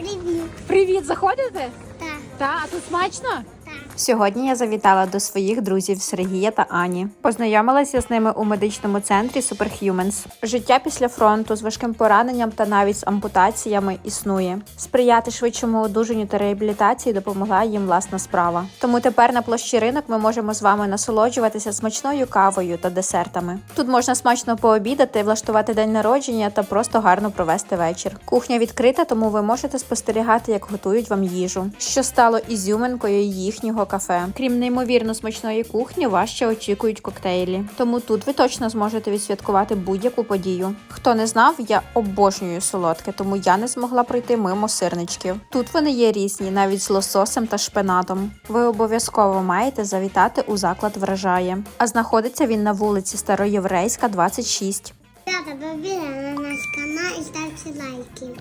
Привіт. Привіт, заходите? Так, Та, а тут смачно? Сьогодні я завітала до своїх друзів Сергія та Ані. Познайомилася з ними у медичному центрі Superhumans. Життя після фронту з важким пораненням та навіть з ампутаціями існує. Сприяти швидшому одужанню та реабілітації допомогла їм власна справа. Тому тепер на площі ринок ми можемо з вами насолоджуватися смачною кавою та десертами. Тут можна смачно пообідати, влаштувати день народження та просто гарно провести вечір. Кухня відкрита, тому ви можете спостерігати, як готують вам їжу, що стало ізюминкою їхнього кафе. Крім неймовірно смачної кухні, вас ще очікують коктейлі. Тому тут ви точно зможете відсвяткувати будь-яку подію. Хто не знав, я обожнюю солодке, тому я не змогла пройти мимо сирничків. Тут вони є різні, навіть з лососем та шпинатом. Ви обов'язково маєте завітати у заклад вражає. А знаходиться він на вулиці Староєврейська, 26. Ребята, побіля на наш канал і ставте лайки.